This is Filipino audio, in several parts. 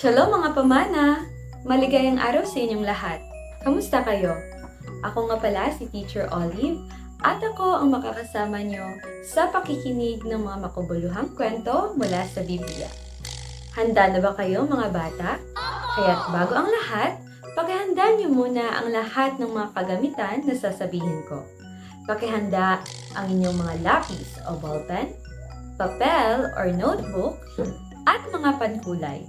Shalom mga pamana! Maligayang araw sa inyong lahat. Kamusta kayo? Ako nga pala si Teacher Olive at ako ang makakasama nyo sa pakikinig ng mga makabuluhang kwento mula sa Biblia. Handa na ba kayo mga bata? Kaya't bago ang lahat, pakihanda nyo muna ang lahat ng mga kagamitan na sasabihin ko. Pakihanda ang inyong mga lapis o ballpen, papel or notebook, at mga pankulay.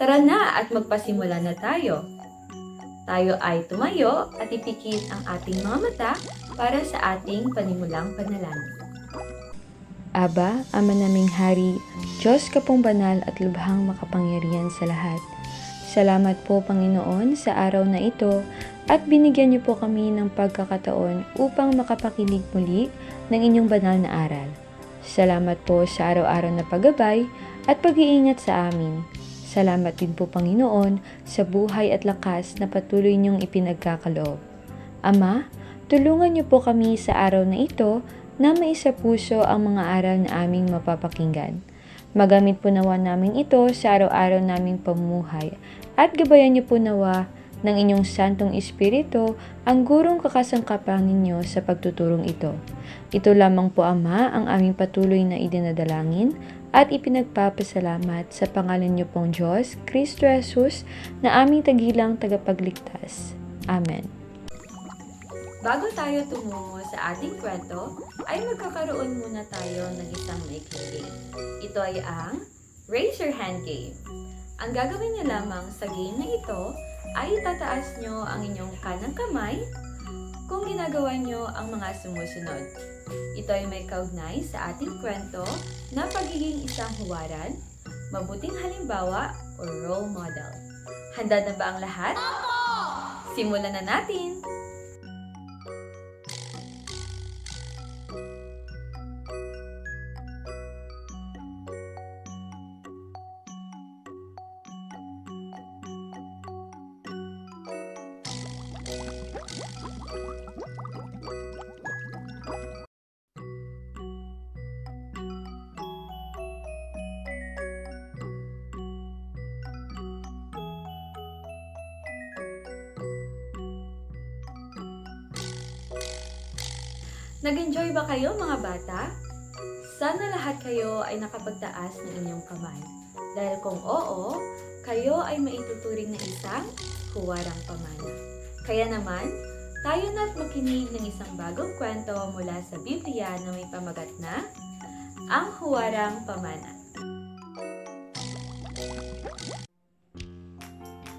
Tara na at magpasimula na tayo. Tayo ay tumayo at ipikit ang ating mga mata para sa ating panimulang panalangin. Aba, Ama naming Hari, Diyos ka pong banal at lubhang makapangyarihan sa lahat. Salamat po Panginoon sa araw na ito at binigyan niyo po kami ng pagkakataon upang makapakinig muli ng inyong banal na aral. Salamat po sa araw-araw na paggabay at pag-iingat sa amin. Salamat din po Panginoon sa buhay at lakas na patuloy niyong ipinagkakaloob. Ama, tulungan niyo po kami sa araw na ito na may sa puso ang mga aral na aming mapapakinggan. Magamit po nawa namin ito sa araw-araw naming pamumuhay at gabayan niyo po nawa ng inyong Santong Espiritu ang gurong kakasangkapan ninyo sa pagtuturong ito. Ito lamang po Ama ang aming patuloy na idinadalangin at ipinagpapasalamat sa pangalan niyo pong Diyos, Kristo Jesus, na aming tagilang tagapagligtas. Amen. Bago tayo tumungo sa ating kwento, ay magkakaroon muna tayo ng isang maikling game. Ito ay ang Raise Your Hand Game. Ang gagawin niyo lamang sa game na ito ay tataas nyo ang inyong kanang kamay kung ginagawa nyo ang mga sumusunod. Ito ay may kaugnay sa ating kwento na pagiging isang huwaran, mabuting halimbawa o role model. Handa na ba ang lahat? Simulan na natin! Nag-enjoy ba kayo mga bata? Sana lahat kayo ay nakapagtaas ng inyong kamay. Dahil kung oo, kayo ay maituturing na isang huwarang pamana. Kaya naman, tayo na't makinig ng isang bagong kwento mula sa Biblia na may pamagat na Ang Huwarang Pamana.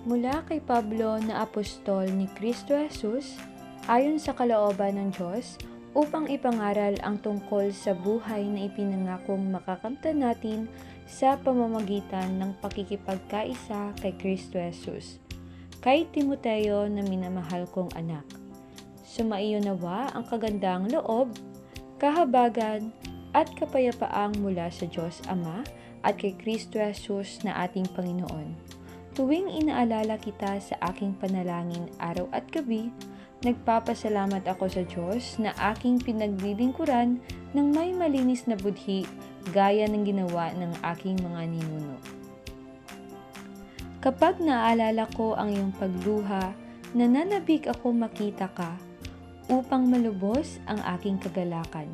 Mula kay Pablo na apostol ni Kristo Jesus, ayon sa kalooban ng Diyos, upang ipangaral ang tungkol sa buhay na ipinangakong makakamtan natin sa pamamagitan ng pakikipagkaisa kay Kristo Jesus. Kay Timoteo na minamahal kong anak. Sumaiyo nawa ang kagandang loob, kahabagan, at kapayapaang mula sa Diyos Ama at kay Kristo Jesus na ating Panginoon. Tuwing inaalala kita sa aking panalangin araw at gabi, Nagpapasalamat ako sa Diyos na aking pinaglilingkuran ng may malinis na budhi gaya ng ginawa ng aking mga ninuno. Kapag naalala ko ang iyong pagluha, nananabik ako makita ka upang malubos ang aking kagalakan.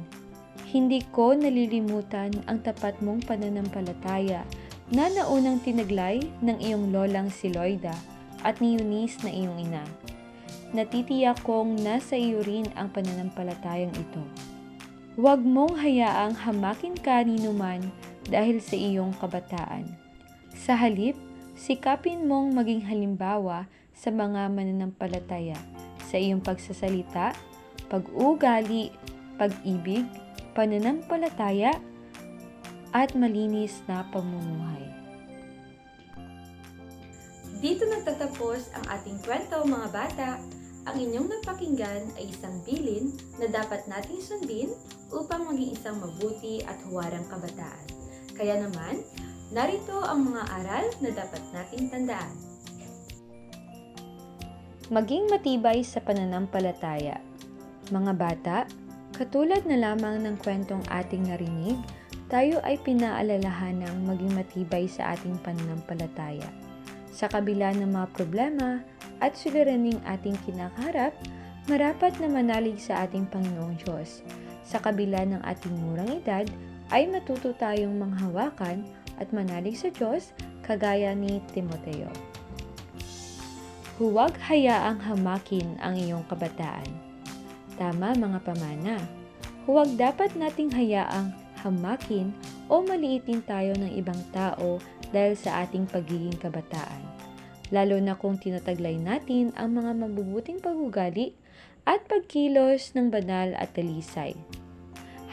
Hindi ko nalilimutan ang tapat mong pananampalataya na naunang tinaglay ng iyong lolang si Loida at ni Eunice na iyong ina natitiyak kong nasa iyo rin ang pananampalatayang ito. Huwag mong hayaang hamakin ka ni man dahil sa iyong kabataan. Sa halip, sikapin mong maging halimbawa sa mga mananampalataya sa iyong pagsasalita, pag-ugali, pag-ibig, pananampalataya at malinis na pamumuhay. Dito nagtatapos ang ating kwento mga bata. Ang inyong napakinggan ay isang bilin na dapat nating sundin upang maging isang mabuti at huwarang kabataan. Kaya naman, narito ang mga aral na dapat nating tandaan. Maging matibay sa pananampalataya. Mga bata, katulad na lamang ng kwentong ating narinig, tayo ay pinaalalahan ng maging matibay sa ating pananampalataya. Sa kabila ng mga problema at suliraning ating kinakaharap, marapat na manalig sa ating Panginoong Diyos. Sa kabila ng ating murang edad, ay matuto tayong manghawakan at manalig sa Diyos kagaya ni Timoteo. Huwag hayaang hamakin ang iyong kabataan. Tama mga pamana. Huwag dapat nating hayaang hamakin o maliitin tayo ng ibang tao dahil sa ating pagiging kabataan. Lalo na kung tinataglay natin ang mga mabubuting pagugali at pagkilos ng banal at talisay.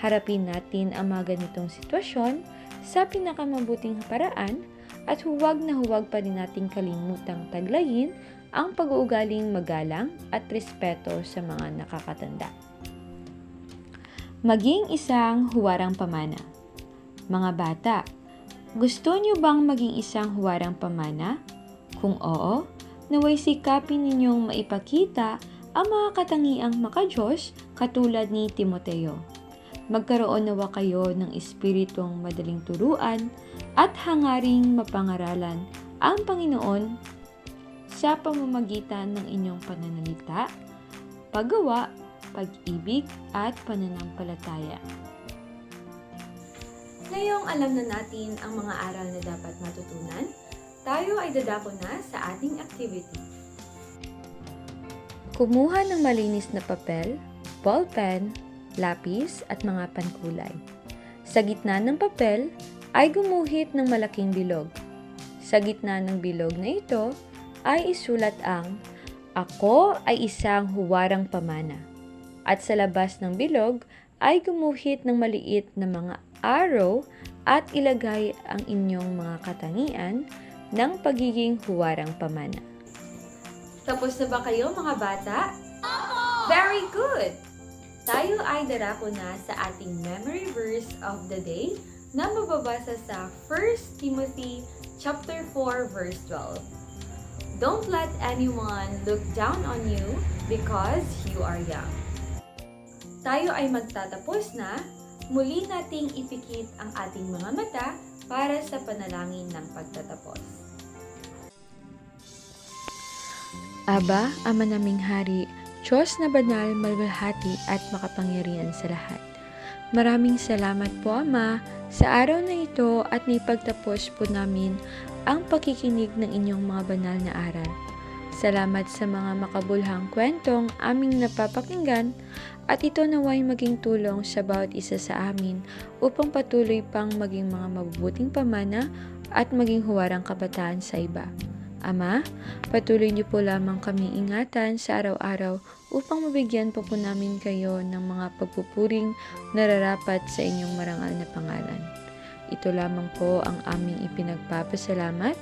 Harapin natin ang mga ganitong sitwasyon sa pinakamabuting paraan at huwag na huwag pa rin nating kalimutang taglayin ang pag-uugaling magalang at respeto sa mga nakakatanda. Maging isang huwarang pamana. Mga bata, gusto niyo bang maging isang huwarang pamana? Kung oo, naway sikapin ninyong maipakita ang mga katangiang makajos katulad ni Timoteo. Magkaroon nawa kayo ng espiritong madaling turuan at hangaring mapangaralan ang Panginoon sa pamamagitan ng inyong pananalita, paggawa, pag-ibig at pananampalataya. Ngayong alam na natin ang mga aral na dapat matutunan, tayo ay dadako na sa ating activity. Kumuha ng malinis na papel, ballpen, lapis at mga pankulay. Sa gitna ng papel ay gumuhit ng malaking bilog. Sa gitna ng bilog na ito ay isulat ang Ako ay isang huwarang pamana. At sa labas ng bilog ay gumuhit ng maliit na mga arrow at ilagay ang inyong mga katangian ng pagiging huwarang pamana. Tapos na ba kayo mga bata? Very good! Tayo ay darako na sa ating memory verse of the day na mababasa sa 1 Timothy chapter 4 verse 12. Don't let anyone look down on you because you are young. Tayo ay magtatapos na, muli nating ipikit ang ating mga mata para sa panalangin ng pagtatapos. Aba, Ama naming Hari, Diyos na banal, malwalhati at makapangyarihan sa lahat. Maraming salamat po, Ama, sa araw na ito at naipagtapos po namin ang pakikinig ng inyong mga banal na aral. Salamat sa mga makabulhang kwentong aming napapakinggan at ito naway maging tulong sa bawat isa sa amin upang patuloy pang maging mga mabubuting pamana at maging huwarang kabataan sa iba. Ama, patuloy niyo po lamang kami ingatan sa araw-araw upang mabigyan po po namin kayo ng mga pagpupuring nararapat sa inyong marangal na pangalan. Ito lamang po ang aming ipinagpapasalamat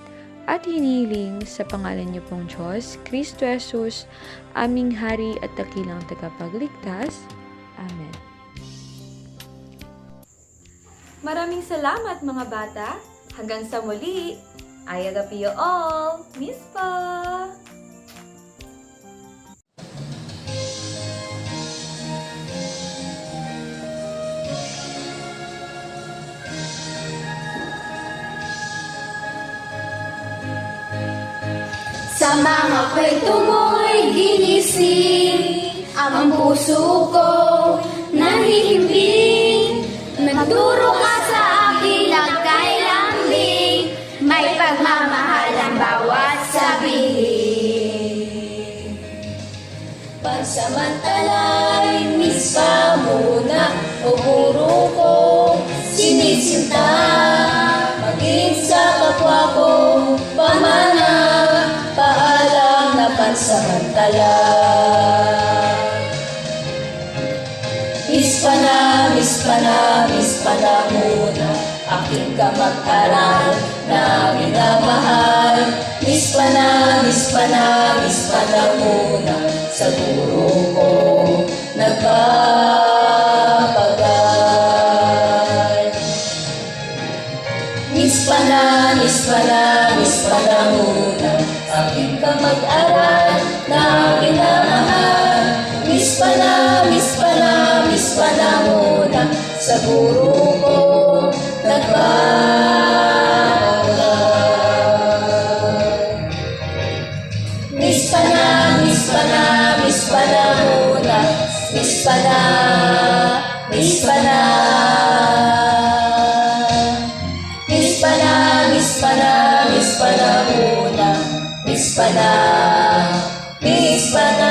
at hinihiling sa pangalan niyo pong Diyos, Kristo Jesus, aming Hari at Dakilang Tagapagligtas. Amen. Maraming salamat mga bata. Hanggang sa muli. Love you all. Miss pa! Sa mga kwento mo'y ginising Ang puso ko nahihimbing Nagturo ka Pansamantalay, miss pa muna. O guro ko, sinisinta. Maging sa kapwa ko, pamana. Paalam na pansamantala. Miss pa na, miss pa na miss pa na muna. Aking kamag-aral na minamahal. Miss pa na, miss pa na, miss pa na muna Sa guro ko nagpapagal Miss pa na, miss pa na, miss pa na muna. Aking kamag-aral na minamahal Miss pa na, miss pa na, miss pa na muna. Sa guro ko na muna, miss pa na, miss pa na. Miss pa na, miss pa na, miss pa na muna, miss pa na, miss pa na.